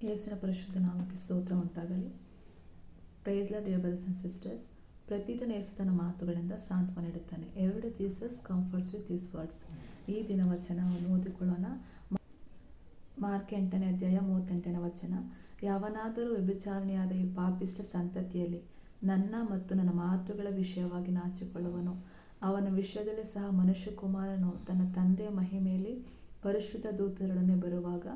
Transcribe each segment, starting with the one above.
ಯೇಸುವಿನ ಪರಿಶುದ್ಧ ನಾಮಕ್ಕೆ ಸ್ತೋತ್ರ ಉಂಟಾಗಲಿ. Praise dear brothers and sisters ಪ್ರತಿದಿನ ಯೇಸು ತನ್ನ ಮಾತುಗಳಿಂದ ಸಾಂತ್ವನ ನೀಡುತ್ತಾನೆ. Every Jesus comforts with this words ಈ ದಿನ ವಚನವನ್ನು ಓದಿಕೊಳ್ಳೋಣ. ಮಾರ್ಕ್ ಎಂಟನೇ ಅಧ್ಯಾಯ ಮೂವತ್ತೆಂಟನೇ ವಚನ. ಯಾವನಾದರೂ ವ್ಯಭಿಚಾರಣೆಯಾದ ಈ ಪಾಪಿಷ್ಟ ಸಂತತಿಯಲ್ಲಿ ನನ್ನ ಮತ್ತು ನನ್ನ ಮಾತುಗಳ ವಿಷಯವಾಗಿ ನಾಚಿಕೊಳ್ಳುವನು. ಅವನ ವಿಷಯದಲ್ಲಿ ಸಹ ಮನುಷ್ಯಕುಮಾರನು ತನ್ನ ತಂದೆಯ ಮಹಿಮೆಯಲ್ಲಿ ಪರಿಶುದ್ಧ ದೂತರೊಡನೆ ಬರುವಾಗ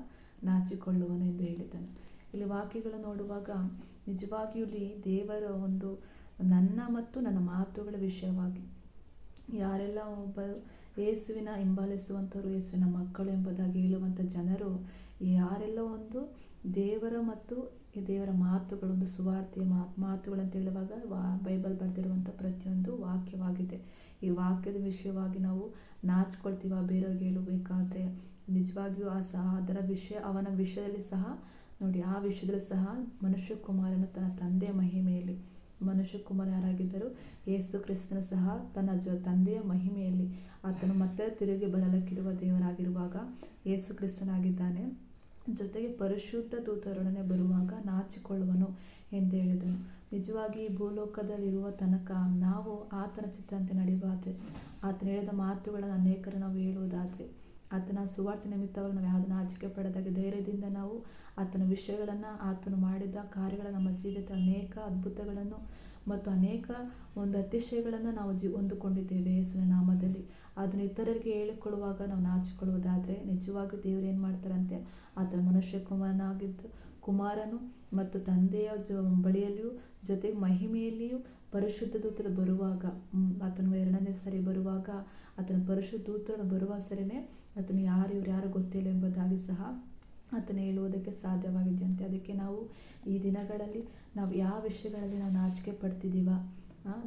ನಾಚಿಕೊಳ್ಳುವನು ಎಂದು ಹೇಳಿದ್ದಾನೆ ಇಲ್ಲಿ ವಾಕ್ಯಗಳು ನೋಡುವಾಗ ನಿಜವಾಗಿಯೂ ಇಲ್ಲಿ ದೇವರ ಒಂದು ನನ್ನ ಮತ್ತು ನನ್ನ ಮಾತುಗಳ ವಿಷಯವಾಗಿ ಯಾರೆಲ್ಲ ಒಬ್ಬ ಯೇಸುವಿನ ಹಿಂಬಾಲಿಸುವಂಥವ್ರು, ಯೇಸುವಿನ ಮಕ್ಕಳು ಎಂಬುದಾಗಿ ಹೇಳುವಂಥ ಜನರು, ಯಾರೆಲ್ಲ ಒಂದು ದೇವರ ಮತ್ತು ಈ ದೇವರ ಮಾತುಗಳು, ಒಂದು ಸುವಾರ್ತೆಯ ಮಾತುಗಳಂತ ಹೇಳುವಾಗ ವಾ, ಬೈಬಲ್ ಬರೆದಿರುವಂಥ ಪ್ರತಿಯೊಂದು ವಾಕ್ಯವಾಗಿದೆ. ಈ ವಾಕ್ಯದ ವಿಷಯವಾಗಿ ನಾವು ನಾಚ್ಕೊಳ್ತೀವ, ಬೇರೆಯವ್ರಿಗೆ ಹೇಳಬೇಕಾದ್ರೆ ನಿಜವಾಗಿಯೂ ಆ ಸಹ, ಅದರ ವಿಷಯ, ಅವನ ವಿಷಯದಲ್ಲಿ ಸಹ, ನೋಡಿ, ಆ ವಿಷಯದಲ್ಲಿ ಸಹ ಮನುಷ್ಯಕುಮಾರನು ತನ್ನ ತಂದೆಯ ಮಹಿಮೆಯಲ್ಲಿ ಮನುಷ್ಯ ಕುಮಾರ ಯಾರಾಗಿದ್ದರು ಯೇಸು ಕ್ರಿಸ್ತನು ಸಹ ತನ್ನ ಜ, ತಂದೆಯ ಮಹಿಮೆಯಲ್ಲಿ ಆತನು ಮತ್ತೆ ತಿರುಗಿ ಬರಲಕ್ಕಿರುವ ದೇವರಾಗಿರುವಾಗ ಯೇಸು ಕ್ರಿಸ್ತನಾಗಿದ್ದಾನೆ. ಜೊತೆಗೆ ಪರಿಶುದ್ಧ ದೂತರೊಡನೆ ಬರುವಾಗ ನಾಚಿಕೊಳ್ಳುವನು ಎಂದು ಹೇಳಿದನು. ನಿಜವಾಗಿ ಭೂಲೋಕದಲ್ಲಿರುವ ತನಕ ನಾವು ಆತನ ಚಿತ್ರಂತೆ ನಡೆಯುವಾದ್ರೆ, ಆತನ ಹೇಳಿದ ಮಾತುಗಳನ್ನು ಅನೇಕರು ನಾವು ಹೇಳುವುದಾದರೆ ಆತನ ಸುವಾರ್ತೆ ನಿಮಿತ್ತವಾಗಿ ನಾವು ಯಾವುದನ್ನು ಆಚಿಕೆ ಪಡೆದಾಗ ಧೈರ್ಯದಿಂದ ನಾವು ಆತನ ವಿಷಯಗಳನ್ನು ಆತನು ಮಾಡಿದ ಕಾರ್ಯಗಳ ನಮ್ಮ ಜೀವಿತ ಅನೇಕ ಅದ್ಭುತಗಳನ್ನು ಮತ್ತು ಅನೇಕ ಒಂದು ಅತಿಶಯಗಳನ್ನು ನಾವು ಜೀ ಹೊಂದಿಕೊಂಡಿದ್ದೇವೆ ಯೇಸುವಿನ ನಾಮದಲ್ಲಿ. ಅದನ್ನು ಇತರರಿಗೆ ಹೇಳಿಕೊಳ್ಳುವಾಗ ನಾವು ನಾಚಿಕೊಳ್ಳುವುದಾದರೆ ನಿಜವಾಗಿ ದೇವರು ಏನು ಮಾಡ್ತಾರಂತೆ? ಆತನ ಮನುಷ್ಯ ಕುಮಾರನಾಗಿದ್ದು ಕುಮಾರನು ಮತ್ತು ತಂದೆಯ ಜೊ ಬಳಿಯಲ್ಲಿಯೂ ಜೊತೆಗೆ ಮಹಿಮೆಯಲ್ಲಿಯೂ ಪರಿಶುದ್ಧ ದೂತರು ಬರುವಾಗ ಆತನು ಎರಡನೇ ಸರಿ ಬರುವಾಗ, ಆತನ ಪರಿಶುದ್ಧ ದೂತರು ಬರುವ ಸರಿನೇ ಆತನು ಯಾರು, ಇವ್ರು ಯಾರು ಗೊತ್ತಿಲ್ಲ ಎಂಬುದಾಗಿ ಸಹ ಆತನ ಹೇಳುವುದಕ್ಕೆ ಸಾಧ್ಯವಾಗಿದೆಯಂತೆ ಅದಕ್ಕೆ ನಾವು ಈ ದಿನಗಳಲ್ಲಿ ನಾವು ಯಾವ ವಿಷಯಗಳಲ್ಲಿ ನಾವು ನಾಚಿಕೆ ಪಡ್ತಿದ್ದೀವ?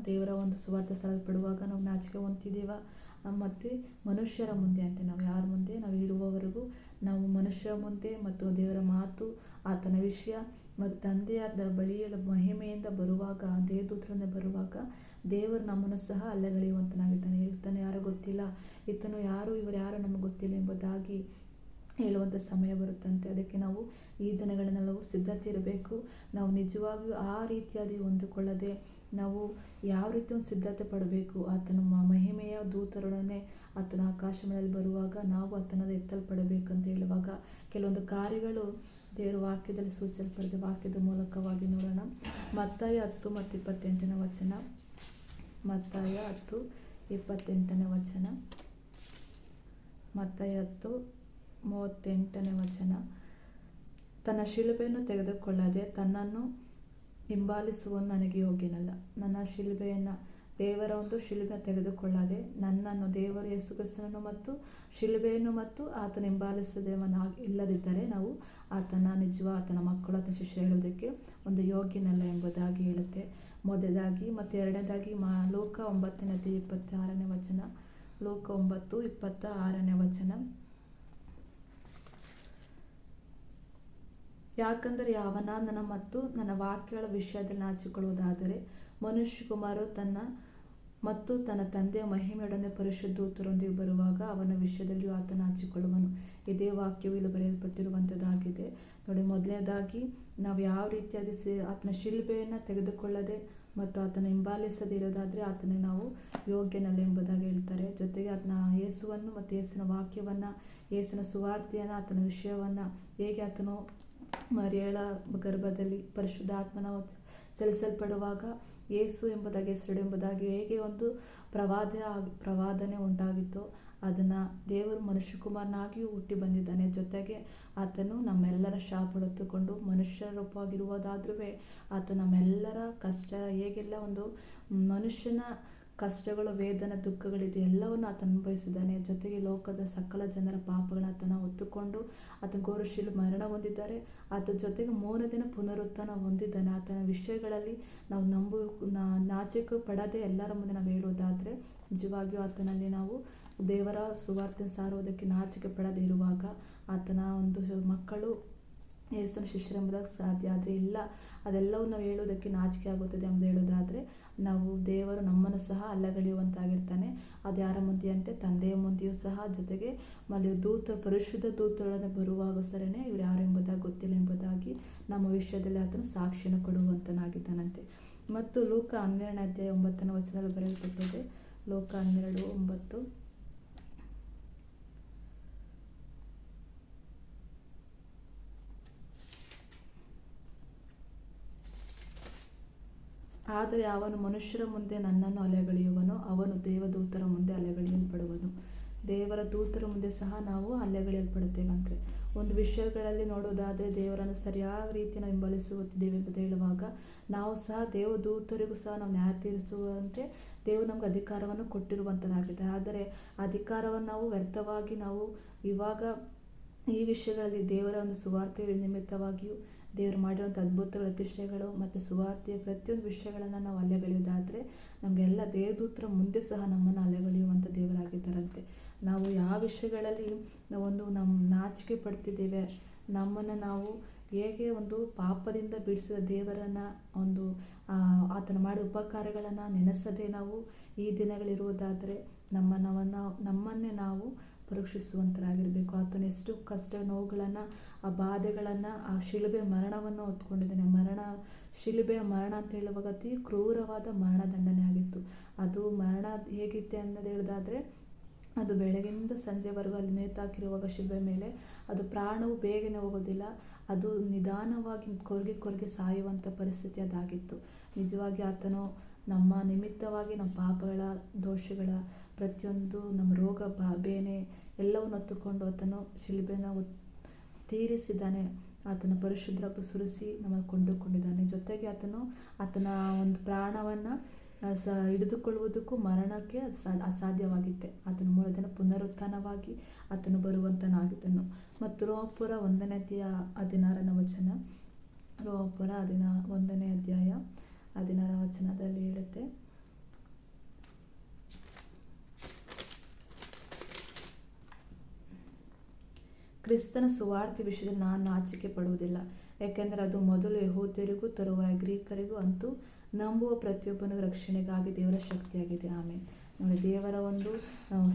ದೇವರ ಒಂದು ಸುವಾರ್ಥ ಸಲಪಡುವಾಗ ನಾವು ನಾಚಿಕೆ ಹೊಂತಿದ್ದೀವ ಮತ್ತು ಮನುಷ್ಯರ ಮುಂದೆ ಅಂತ ನಾವು ಯಾರ ಮುಂದೆ? ನಾವು ಇರುವವರೆಗೂ ನಾವು ಮನುಷ್ಯರ ಮುಂದೆ ಮತ್ತು ದೇವರ ಮಾತು, ಆತನ ವಿಷಯ ಮತ್ತು ತಂದೆಯಾದ ಬಳಿಯ ಮಹಿಮೆಯಿಂದ ಬರುವಾಗ ದೇವದೂತರಿಂದ ಬರುವಾಗ ದೇವರು ನಮ್ಮನ್ನು ಸಹ ಅಲ್ಲಗಳೆಯುವಂತನಾಗಿದ್ದಾನೆ ಇರ್ತಾನೆ ಯಾರು ಗೊತ್ತಿಲ್ಲ. ಈತನು ಯಾರು, ಇವರು ಯಾರು ನಮಗೆ ಗೊತ್ತಿಲ್ಲ ಎಂಬುದಾಗಿ ಹೇಳುವಂಥ ಸಮಯ ಬರುತ್ತಂತೆ. ಅದಕ್ಕೆ ನಾವು ಈ ದಿನಗಳನ್ನೆಲ್ಲವೂ ಸಿದ್ಧತೆ ಇರಬೇಕು. ನಾವು ನಿಜವಾಗಿಯೂ ಆ ರೀತಿಯಾಗಿ ಹೊಂದಿಕೊಳ್ಳದೆ ನಾವು ಯಾವ ರೀತಿ ಒಂದು ಸಿದ್ಧತೆ ಪಡಬೇಕು? ಆತನ ಮಹಿಮೆಯ ದೂತರೊಡನೆ ಆತನ ಆಕಾಶದಲ್ಲಿ ಬರುವಾಗ ನಾವು ಆತನದ ಎತ್ತಲ್ಪಡಬೇಕಂತ ಹೇಳುವಾಗ ಕೆಲವೊಂದು ಕಾರ್ಯಗಳು ದೇವರ ವಾಕ್ಯದಲ್ಲಿ ಸೂಚಿಸಲ್ಪಡಿದೆ ವಾಕ್ಯದ ಮೂಲಕವಾಗಿ ನೋಡೋಣ. ಮತ್ತಾಯ ಹತ್ತು ಮತ್ತು ಇಪ್ಪತ್ತೆಂಟನೇ ವಚನ. ಮತ್ತಾಯ ಹತ್ತು, ಇಪ್ಪತ್ತೆಂಟನೇ ವಚನ. ಮತ್ತಾಯ ಹತ್ತು, ಮೂವತ್ತೆಂಟನೇ ವಚನ. ತನ್ನ ಶಿಲುಬೆಯನ್ನು ತೆಗೆದುಕೊಳ್ಳದೆ ತನ್ನನ್ನು ಹಿಂಬಾಲಿಸುವನು ನನಗೆ ಯೋಗ್ಯನಲ್ಲ. ನನ್ನ ಶಿಲುಬೆಯನ್ನು ದೇವರ ಒಂದು ಶಿಲುಬೆ ತೆಗೆದುಕೊಳ್ಳದೆ ನನ್ನನ್ನು ದೇವರ ಯೇಸುಕ್ರಿಸ್ತನನ್ನು ಮತ್ತು ಶಿಲುಬೆಯನ್ನು ಮತ್ತು ಆತನ ಹಿಂಬಾಲಿಸದೇವನ ಇಲ್ಲದಿದ್ದರೆ ನಾವು ಆತನ ನಿಜವ, ಆತನ ಮಕ್ಕಳು, ಆತನ ಶಿಷ್ಯ ಹೇಳೋದಕ್ಕೆ ಒಂದು ಯೋಗ್ಯನಲ್ಲ ಎಂಬುದಾಗಿ ಹೇಳುತ್ತೆ. ಮೊದಲಾಗಿ ಮತ್ತು ಎರಡನೇದಾಗಿ ಮಾ, ಲೋಕ ಒಂಬತ್ತನೇ ಇಪ್ಪತ್ತಾರನೇ ವಚನ. ಲೋಕ ಒಂಬತ್ತು ಇಪ್ಪತ್ತ ಆರನೇ ವಚನ. ಯಾಕಂದರೆ ನನ್ನ ಮತ್ತು ನನ್ನ ವಾಕ್ಯಗಳ ವಿಷಯದಲ್ಲಿ ನಾಚಿಕೊಳ್ಳುವುದಾದರೆ ಮನುಷ್ಯಕುಮಾರು ತನ್ನ ಮತ್ತು ತನ್ನ ತಂದೆಯ ಮಹಿಮೆಯೊಡನೆ ಪರಿಶುದ್ಧೂತರೊಂದಿಗೆ ಬರುವಾಗ ಅವನ ವಿಷಯದಲ್ಲಿಯೂ ಆತ ನಾಚಿಕೊಳ್ಳುವನು ಇದೇ ವಾಕ್ಯವು ಇಲ್ಲಿ ಬರೆಯಲ್ಪಟ್ಟಿರುವಂಥದ್ದಾಗಿದೆ. ನೋಡಿ, ಮೊದಲನೇದಾಗಿ, ನಾವು ಯಾವ ರೀತಿಯಾಗಿ ಸಿ, ಆತನ ಶಿಲ್ಬೆಯನ್ನು ತೆಗೆದುಕೊಳ್ಳದೆ ಮತ್ತು ಆತನ ಹಿಂಬಾಲಿಸದೇ ಇರೋದಾದರೆ ಆತನ ನಾವು ಯೋಗ್ಯನಲ್ಲ ಎಂಬುದಾಗಿ ಹೇಳ್ತಾರೆ. ಜೊತೆಗೆ ಆತನ ಯೇಸುವನ್ನು ಮತ್ತು ಯೇಸುವಿನ ವಾಕ್ಯವನ್ನು ಯೇಸುವಿನ ಸುವಾರ್ತೆಯನ್ನು, ಆತನ ವಿಷಯವನ್ನು ಹೇಗೆ ಆತನು ಮರಿಯಳ ಗರ್ಭದಲ್ಲಿ ಪರಿಶುದ್ಧಾತ್ಮನ ಚಲಿಸಲ್ಪಡುವಾಗ ಏಸು ಎಂಬುದಾಗಿ ಹೆಸರು ಎಂಬುದಾಗಿ ಹೇಗೆ ಒಂದು ಪ್ರವಾದ ಪ್ರವಾದನೆ ಉಂಟಾಗಿತ್ತು ಅದನ್ನು ದೇವರು ಮನುಷ್ಯಕುಮಾರನಾಗಿಯೂ ಹುಟ್ಟಿ ಬಂದಿದ್ದಾನೆ. ಜೊತೆಗೆ ಆತನು ನಮ್ಮೆಲ್ಲರ ಶಾಪ ಮನುಷ್ಯ ರೂಪವಾಗಿರುವುದಾದ್ರೂ ಆತ ನಮ್ಮೆಲ್ಲರ ಕಷ್ಟ ಹೇಗೆಲ್ಲ ಒಂದು ಮನುಷ್ಯನ ಕಷ್ಟಗಳು, ವೇದನೆ, ದುಃಖಗಳಿದೆ, ಎಲ್ಲವನ್ನು ಆತ ಅನುಭವಿಸಿದ್ದಾನೆ. ಜೊತೆಗೆ ಲೋಕದ ಸಕಲ ಜನರ ಪಾಪಗಳನ್ನ ಆತನ ಹೊತ್ತುಕೊಂಡು ಆತನ ಗೋರುಶೀಲು ಮರಣ ಹೊಂದಿದ್ದಾರೆ. ಆತ ಜೊತೆಗೆ ಮೂರು ದಿನ ಪುನರುತ್ಥಾನ ಹೊಂದಿದ್ದಾನೆ. ಆತನ ವಿಷಯಗಳಲ್ಲಿ ನಾವು ನಂಬು ನಾಚಿಕೆ ಪಡದೆ ಎಲ್ಲರ ಮುಂದೆ ನಾವು ಹೇಳೋದಾದರೆ ನಿಜವಾಗಿಯೂ ಆತನಲ್ಲಿ ನಾವು ದೇವರ ಸುವಾರ್ತೆ ಸಾರುವುದಕ್ಕೆ ನಾಚಿಕೆ ಪಡದೆ ಇರುವಾಗ ಆತನ ಒಂದು ಮಕ್ಕಳು ಯೇಸುವಿನ ಶಿಷ್ಯರೆಂಬುದಾಗಿ ಸಾಧ್ಯ. ಆದರೆ ಇಲ್ಲ. ಅದೆಲ್ಲವೂ ನಾವು ಹೇಳೋದಕ್ಕೆ ನಾಚಿಕೆ ಆಗುತ್ತದೆ ಎಂದು ಹೇಳೋದಾದರೆ ನಾವು ದೇವರು ನಮ್ಮನ್ನು ಸಹ ಅಲ್ಲಗಳೆಯುವಂತಾಗಿರ್ತಾನೆ. ಅದು ಯಾರ ಮುಂದೆಯಂತೆ? ತಂದೆಯ ಮುಂದೆಯೂ ಸಹ. ಜೊತೆಗೆ ಮಲ್ಲಿ ದೂತ, ಪರಿಶುದ್ಧ ದೂತರೊಡನೆ ಬರುವಾಗ ಸರನೇ ಇವ್ರು ಯಾರು ಎಂಬುದಾಗಿ ಗೊತ್ತಿಲ್ಲ ಎಂಬುದಾಗಿ ನಮ್ಮ ವಿಷಯದಲ್ಲಿ ಆತನು ಸಾಕ್ಷಿಯನ್ನು ಕೊಡುವಂತನಾಗಿದ್ದಾನಂತೆ. ಮತ್ತು ಲೋಕ ಹನ್ನೆರಡನೇ ಅಧ್ಯಾಯ ಒಂಬತ್ತನೇ ವಚನದಲ್ಲಿ ಬರೆಯಲ್ಪಟ್ಟಿದೆ. ಲೋಕ ಹನ್ನೆರಡು ಒಂಬತ್ತು. ಆದರೆ ಅವನು ಮನುಷ್ಯರ ಮುಂದೆ ನನ್ನನ್ನು ಅಲೆಗಳೆಯುವನು, ಅವನು ದೇವದೂತರ ಮುಂದೆ ಅಲೆಗಳೆಯಲ್ಪಡುವನು. ದೇವರ ದೂತರ ಮುಂದೆ ಸಹ ನಾವು ಅಲೆಗಳೆಯಲ್ಪಡುತ್ತೇವಂತೆ. ಒಂದು ವಿಷಯಗಳಲ್ಲಿ ನೋಡೋದಾದರೆ ದೇವರನ್ನು ಸರಿಯಾದ ರೀತಿ ನಾವು ಹಿಂಬಲಿಸುತ್ತಿದ್ದೇವೆ ಅಂತ ಹೇಳುವಾಗ, ನಾವು ಸಹ ದೇವದೂತರಿಗೂ ಸಹ ನಾವು ನ್ಯಾಯ ತೀರಿಸುವಂತೆ ದೇವರು ನಮ್ಗೆ ಅಧಿಕಾರವನ್ನು ಕೊಟ್ಟಿರುವಂಥದ್ದಾಗಿದೆ ಆದರೆ ಅಧಿಕಾರವನ್ನು ನಾವು ವ್ಯರ್ಥವಾಗಿ ನಾವು ಇವಾಗ ಈ ವಿಷಯಗಳಲ್ಲಿ ದೇವರ ಒಂದು ಸುವಾರ್ತೆ ನಿಮಿತ್ತವಾಗಿಯೂ ದೇವರು ಮಾಡಿರುವಂಥ ಅದ್ಭುತಗಳ ಅತಿಶಯಗಳು ಮತ್ತು ಸುವಾರ್ತೆಯ ಪ್ರತಿಯೊಂದು ವಿಷಯಗಳನ್ನು ನಾವು ಅಲೆಗಳೆಯೋದಾದರೆ ನಮಗೆಲ್ಲ ದೇವದೂತರ ಮುಂದೆ ಸಹ ನಮ್ಮನ್ನು ಅಲೆಗಳೆಯುವಂಥ ದೇವರಾಗಿದ್ದಾರಂತೆ. ನಾವು ಯಾವ ವಿಷಯಗಳಲ್ಲಿ ನಾವೊಂದು ನಮ್ಮ ನಾಚಿಕೆ ಪಡ್ತಿದ್ದೇವೆ, ನಮ್ಮನ್ನು ನಾವು ಹೇಗೆ ಒಂದು ಪಾಪದಿಂದ ಬಿಡಿಸಿದ ದೇವರನ್ನು ಒಂದು ಆತನ ಮಾಡಿದ ಉಪಕಾರಗಳನ್ನು ನೆನೆಸದೆ ನಾವು ಈ ದಿನಗಳಿರುವುದಾದರೆ ನಮ್ಮನ್ನು ನಮ್ಮನ್ನೇ ನಾವು ಪರೀಕ್ಷಿಸುವಂತರಾಗಿರಬೇಕು ಆತನ ಎಷ್ಟು ಕಷ್ಟ ನೋವುಗಳನ್ನು, ಆ ಬಾಧೆಗಳನ್ನು, ಆ ಶಿಲುಬೆ ಮರಣವನ್ನು ಹೊತ್ಕೊಂಡಿದ್ದಾನೆ. ಮರಣ, ಶಿಲುಬೆಯ ಮರಣ ಅಂತ ಹೇಳುವಾಗ ಅತಿ ಕ್ರೂರವಾದ ಮರಣ ದಂಡನೆ ಆಗಿತ್ತು. ಅದು ಮರಣ ಹೇಗಿತ್ತೆ ಅನ್ನೋದು ಹೇಳೋದಾದರೆ, ಅದು ಬೆಳಗಿಂದ ಸಂಜೆವರೆಗೂ ಅಲ್ಲಿ ನೇತಾಕಿರುವಾಗ ಶಿಲುಬೆ ಮೇಲೆ ಅದು ಪ್ರಾಣವು ಬೇಗನೆ ಹೋಗೋದಿಲ್ಲ. ಅದು ನಿಧಾನವಾಗಿ ಕೊರಗಿ ಕೊರಗಿ ಸಾಯುವಂಥ ಪರಿಸ್ಥಿತಿ ಅದಾಗಿತ್ತು. ನಿಜವಾಗಿ ಆತನು ನಮ್ಮ ನಿಮಿತ್ತವಾಗಿ ನಮ್ಮ ಪಾಪಗಳ, ದೋಷಗಳ ಪ್ರತಿಯೊಂದು ನಮ್ಮ ರೋಗ, ಬಾಬೇನೆ ಎಲ್ಲವನ್ನು ಹೊತ್ತುಕೊಂಡು ಆತನು ಶಿಲ್ಬೆನ ತೀರಿಸಿದ್ದಾನೆ. ಆತನ ಪರಿಶುದ್ಧ ಸುರಿಸಿ ನಮ್ಮ ಕೊಂಡುಕೊಂಡಿದ್ದಾನೆ. ಜೊತೆಗೆ ಆತನು ಆತನ ಒಂದು ಪ್ರಾಣವನ್ನು ಸ, ಹಿಡಿದುಕೊಳ್ಳುವುದಕ್ಕೂ ಮರಣಕ್ಕೆ ಅಸಾಧ್ಯವಾಗಿತ್ತೆ. ಆತನ ಮೂಲ ದಿನ ಪುನರುತ್ಥಾನವಾಗಿ ಆತನು ಬರುವಂತನಾಗಿದ್ದನು. ಮತ್ತು ರೋಪುರ ಒಂದನೇ ಅಧ್ಯಾಯ ಹದಿನಾರನ ವಚನ. ರೋಪುರ ಹದಿನಾ, ಒಂದನೇ ಅಧ್ಯಾಯ ಹದಿನಾರ ವಚನದಲ್ಲಿ ಹೇಳುತ್ತೆ ಕ್ರಿಸ್ತನ ಸುವಾರ್ತೆ ವಿಷಯದಲ್ಲಿ ನಾನು ನಾಚಿಕೆ ಪಡುವುದಿಲ್ಲ. ಯಾಕೆಂದರೆ ಅದು ಮೊದಲು ಯಹೋದ್ಯರಿಗೂ, ತರುವಾಯ ಗ್ರೀಕರಿಗೂ ಅಂತೂ ನಂಬುವ ಪ್ರತಿಯೊಬ್ಬನಿಗೂ ರಕ್ಷಣೆಗಾಗಿ ದೇವರ ಶಕ್ತಿಯಾಗಿದೆ. ಆಮೇಲೆ ದೇವರ ಒಂದು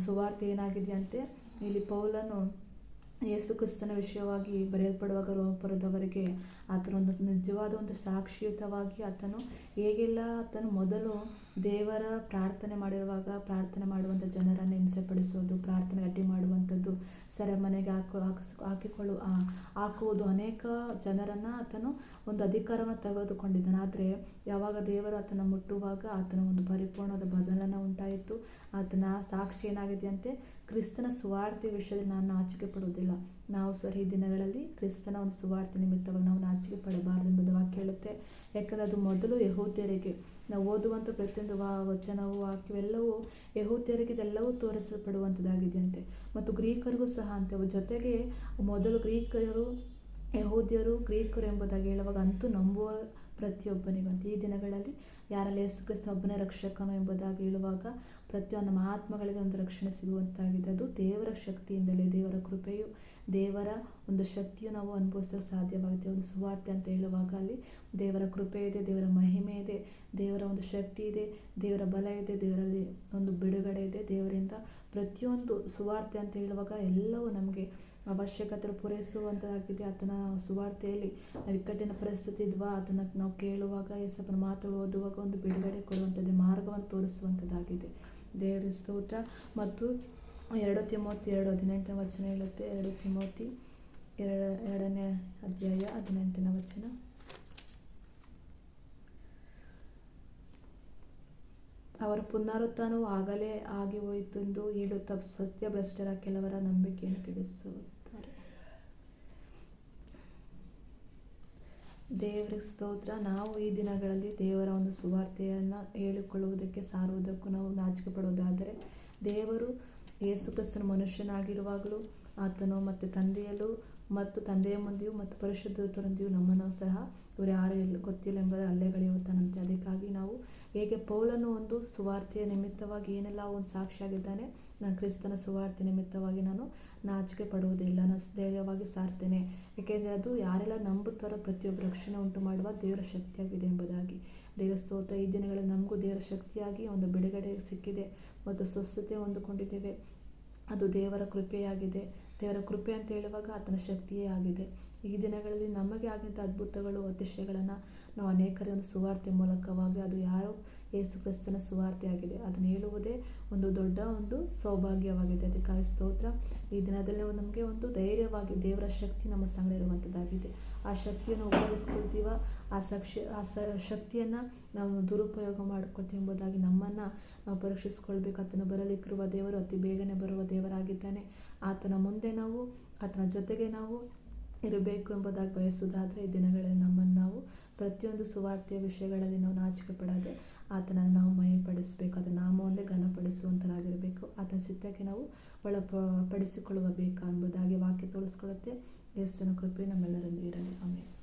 ಸುವಾರ್ತೆ ಏನಾಗಿದೆ ಅಂತೆ ಇಲ್ಲಿ ಪೌಲನು ಯೇಸು ಕ್ರಿಸ್ತನ ವಿಷಯವಾಗಿ ಬರೆಯಲ್ಪಡುವಾಗ ರೋಮಪುರದವರಿಗೆ ಆತನೊಂದು ನಿಜವಾದ ಒಂದು ಸಾಕ್ಷಿಯುತವಾಗಿ ಆತನು ಹೇಗೆಲ್ಲ ಆತನು ಮೊದಲು ದೇವರ ಪ್ರಾರ್ಥನೆ ಮಾಡಿರುವಾಗ ಪ್ರಾರ್ಥನೆ ಮಾಡುವಂಥ ಜನರನ್ನು ಹಿಂಸೆಪಡಿಸೋದು, ಪ್ರಾರ್ಥನೆ ಅಡ್ಡಿ ಮಾಡುವಂಥದ್ದು, ಸೆರೆಮನೆಗೆ ಹಾಕು, ಹಾಕಿಸ್, ಹಾಕಿಕೊಳ್ಳು ಹಾಕುವುದು ಅನೇಕ ಜನರನ್ನು ಆತನು ಒಂದು ಅಧಿಕಾರವನ್ನು ತೆಗೆದುಕೊಂಡಿದ್ದಾನೆ. ಆದರೆ ಯಾವಾಗ ದೇವರು ಆತನ ಮುಟ್ಟುವಾಗ ಆತನ ಒಂದು ಪರಿಪೂರ್ಣದ ಬದಲನ್ನು ಉಂಟಾಯಿತು, ಆತನ ಸಾಕ್ಷಿ ಏನಾಗಿದೆ ಅಂತೆ ಕ್ರಿಸ್ತನ ಸುವಾರ್ತೆ ವಿಷಯದಲ್ಲಿ ನಾನು ನಾಚಿಕೆ ಪಡುವುದಿಲ್ಲ. ನಾವು ಸರಿ ದಿನಗಳಲ್ಲಿ ಕ್ರಿಸ್ತನ ಒಂದು ಸುವಾರ್ತೆ ನಿಮಿತ್ತವಾಗಿ ನಾವು ನಾಚಿಕೆ ಪಡಬಾರದು ಎಂಬುದು ವಾಕ್ಯ ಹೇಳುತ್ತೆ. ಯಾಕಂದರೆ ಅದು ಮೊದಲು ಯಹೂದ್ಯರಿಗೆ, ನಾವು ಓದುವಂಥ ಪ್ರತಿಯೊಂದು ವಾ ವಚನವು ವಾಕ್ಯವೆಲ್ಲವೂ ಯಹೂದ್ಯರಿಗೆ ಇದೆಲ್ಲವೂ ತೋರಿಸಲ್ಪಡುವಂಥದ್ದಾಗಿದೆಯಂತೆ. ಮತ್ತು ಗ್ರೀಕರಿಗೂ ಸಹ ಅಂತೆ. ಜೊತೆಗೆ ಮೊದಲು ಗ್ರೀಕರು, ಯಹೂದ್ಯರು, ಗ್ರೀಕರು ಎಂಬುದಾಗಿ ಹೇಳುವಾಗ ಅಂತೂ ನಂಬುವ ಪ್ರತಿಯೊಬ್ಬನಿಗಂತೆ. ಈ ದಿನಗಳಲ್ಲಿ ಯಾರಲ್ಲಿ ಯೇಸು ಕ್ರಿಸ್ತ ಒಬ್ಬನೇ ರಕ್ಷಕನು ಎಂಬುದಾಗಿ ಹೇಳುವಾಗ ಪ್ರತಿಯೊಂದು ಮಹಾತ್ಮಗಳಿಗೆ ಒಂದು ರಕ್ಷಣೆ ಸಿಗುವಂತಾಗಿದೆ. ಅದು ದೇವರ ಶಕ್ತಿಯಿಂದಲೇ, ದೇವರ ಕೃಪೆಯು, ದೇವರ ಒಂದು ಶಕ್ತಿಯು ನಾವು ಅನುಭವಿಸಲು ಸಾಧ್ಯವಾಗುತ್ತೆ. ಒಂದು ಸುವಾರ್ತೆ ಅಂತ ಹೇಳುವಾಗ ಅಲ್ಲಿ ದೇವರ ಕೃಪೆ ಇದೆ, ದೇವರ ಮಹಿಮೆ ಇದೆ, ದೇವರ ಒಂದು ಶಕ್ತಿ ಇದೆ, ದೇವರ ಬಲ ಇದೆ, ದೇವರಲ್ಲಿ ಒಂದು ಬಿಡುಗಡೆ ಇದೆ, ದೇವರಿಂದ ಪ್ರತಿಯೊಂದು ಸುವಾರ್ತೆ ಅಂತ ಹೇಳುವಾಗ ಎಲ್ಲವೂ ನಮಗೆ ಅವಶ್ಯಕತೆ ಪೂರೈಸುವಂಥದ್ದಾಗಿದೆ ಆತನ ಸುವಾರ್ತೆಯಲ್ಲಿ ಇಕ್ಕಟ್ಟಿನ ಪರಿಸ್ಥಿತಿ ಇದ್ವಾ? ಅದನ್ನು ನಾವು ಕೇಳುವಾಗ ಯೇಸಪ್ಪನ ಮಾತು ಓದುವಾಗ ಒಂದು ಬಿಡುಗಡೆ ಕೊಡುವಂಥದ್ದು ಮಾರ್ಗವನ್ನು ತೋರಿಸುವಂಥದ್ದಾಗಿದೆ ದೇವರ ಸ್ತೋತ್ರ. ಮತ್ತು ಎರಡು ತಿಮೋತಿ ಎರಡು ಹದಿನೆಂಟನೇ ವಚನ ಹೇಳುತ್ತೆ. ಎರಡು ತಿಮೋತಿ ಎರಡು, ಎರಡನೇ ಅಧ್ಯಾಯ ಹದಿನೆಂಟನೇ ವಚನ. ಅವರ ಪುನರುತ್ಥಾನವು ಆಗಲೇ ಆಗಿ ಹೋಯಿತೆಂದು ಹೇಳುತ್ತಾ ಸತ್ಯಭ್ರಷ್ಟರ ಕೆಲವರ ನಂಬಿಕೆಯನ್ನು ಕೆಡಿಸುತ್ತಾರೆ. ದೇವರ ಸ್ತೋತ್ರ. ನಾವು ಈ ದಿನಗಳಲ್ಲಿ ದೇವರ ಒಂದು ಸುವಾರ್ತೆಯನ್ನು ಹೇಳಿಕೊಳ್ಳುವುದಕ್ಕೆ ಸಾರುವುದಕ್ಕೂ ನಾವು ನಾಚಿಕೆ ಪಡುವುದಾದರೆ ದೇವರು ಯೇಸುಕ್ರಿಸ್ತನ ಮನುಷ್ಯನಾಗಿರುವಾಗಲೂ ಆತನು ಮತ್ತು ತಂದೆಯಲ್ಲೂ ಮತ್ತು ತಂದೆಯ ಮುಂದೆಯೂ ಮತ್ತು ಪರಿಶುದ್ಧರೊಂದಿಯೂ ನಮ್ಮನ್ನು ಸಹ ಇವರು ಯಾರು ಎಲ್ಲಿ ಗೊತ್ತಿಲ್ಲ ಎಂಬುದು ಅಲ್ಲೆಗಳೆಯುತ್ತಾನಂತೆ ಅದಕ್ಕಾಗಿ ನಾವು ಹೇಗೆ ಪೌಲನ್ನು ಒಂದು ಸುವಾರ್ತೆಯ ನಿಮಿತ್ತವಾಗಿ ಏನೆಲ್ಲ ಒಂದು ಸಾಕ್ಷಿಯಾಗಿದ್ದಾನೆ, ನಾನು ಕ್ರಿಸ್ತನ ಸುವಾರ್ತೆ ನಿಮಿತ್ತವಾಗಿ ನಾನು ನಾಚಿಕೆ ಪಡುವುದಿಲ್ಲ, ನಾನು ಧೈರ್ಯವಾಗಿ ಸಾರ್ತೇನೆ. ಏಕೆಂದರೆ ಅದು ಯಾರೆಲ್ಲ ನಂಬುತ್ತಾರೋ ಪ್ರತಿಯೊಬ್ಬ ರಕ್ಷಣೆ ಉಂಟು ಮಾಡುವ ದೇವರ ಶಕ್ತಿಯಾಗಿದೆ ಎಂಬುದಾಗಿ. ದೇವರ ಸ್ತೋತ್ರ, ಈ ದಿನಗಳಲ್ಲಿ ನಮಗೂ ದೇವರ ಶಕ್ತಿಯಾಗಿ ಒಂದು ಬಿಡುಗಡೆ ಸಿಕ್ಕಿದೆ ಮತ್ತು ಸ್ವಸ್ಥತೆ ಹೊಂದಿಕೊಂಡಿದ್ದೇವೆ. ಅದು ದೇವರ ಕೃಪೆಯಾಗಿದೆ. ದೇವರ ಕೃಪೆ ಅಂತ ಹೇಳುವಾಗ ಆತನ ಶಕ್ತಿಯೇ ಆಗಿದೆ. ಈ ದಿನಗಳಲ್ಲಿ ನಮಗೆ ಆಗಿದ್ದ ಅದ್ಭುತಗಳು, ಅತಿಶಯಗಳನ್ನು ನಾವು ಅನೇಕರ ಒಂದು ಸುವಾರ್ತೆ ಮೂಲಕವಾಗಿ ಅದು ಯಾರು ಯೇಸು ಕ್ರಿಸ್ತನ ಸುವಾರ್ತೆ ಆಗಿದೆ ಅದನ್ನು ಹೇಳುವುದೇ ಒಂದು ದೊಡ್ಡ ಒಂದು ಸೌಭಾಗ್ಯವಾಗಿದೆ. ಅದಕ್ಕಾಗಿ ಸ್ತೋತ್ರ. ಈ ದಿನದಲ್ಲಿ ನಮಗೆ ಒಂದು ಧೈರ್ಯವಾಗಿ ದೇವರ ಶಕ್ತಿ ನಮ್ಮ ಸಂಗಡ ಇರುವಂಥದ್ದಾಗಿದೆ ಆ ಶಕ್ತಿಯನ್ನು ಉಪಯೋಗಿಸ್ಕೊಳ್ತೀವ? ಆ ಸಕ್ಷ, ಆ ಸ, ಶಕ್ತಿಯನ್ನು ನಾವು ದುರುಪಯೋಗ ಮಾಡ್ಕೊಳ್ತೀವಿ ಎಂಬುದಾಗಿ ನಮ್ಮನ್ನು ನಾವು ಪರೀಕ್ಷಿಸ್ಕೊಳ್ಬೇಕು. ಅದನ್ನು ಬರಲಿಕ್ಕಿರುವ ದೇವರು, ಅತಿ ಬೇಗನೆ ಬರುವ ದೇವರಾಗಿದ್ದಾನೆ. ಆತನ ಮುಂದೆ ನಾವು, ಆತನ ಜೊತೆಗೆ ನಾವು ಇರಬೇಕು ಎಂಬುದಾಗಿ ಬಯಸುವುದಾದರೆ ಈ ದಿನಗಳಲ್ಲಿ ನಮ್ಮನ್ನು ನಾವು ಪ್ರತಿಯೊಂದು ಸುವಾರ್ತೆಯ ವಿಷಯಗಳಲ್ಲಿ ನಾವು ನಾಚಿಕೆ ಪಡದೆ ಆತನ ನಾವು ಮಯಪಡಿಸಬೇಕು ಅದರ ನಾಮವೊಂದೇ ಘನಪಡಿಸುವಂತರಾಗಿರಬೇಕು. ಆತನ ಸಿದ್ಧಕ್ಕೆ ನಾವು ಒಳಪ ಪಡಿಸಿಕೊಳ್ಳುವ ಬೇಕಾ ಎಂಬುದಾಗಿ ವಾಕ್ಯ ತೋರಿಸ್ಕೊಳ್ಳುತ್ತೆ. ಯೇಸುವಿನ ಕೃಪೆ ನಮ್ಮೆಲ್ಲರೊಂದಿಗೆ ಇರಲಿ. ಆಮೇಲೆ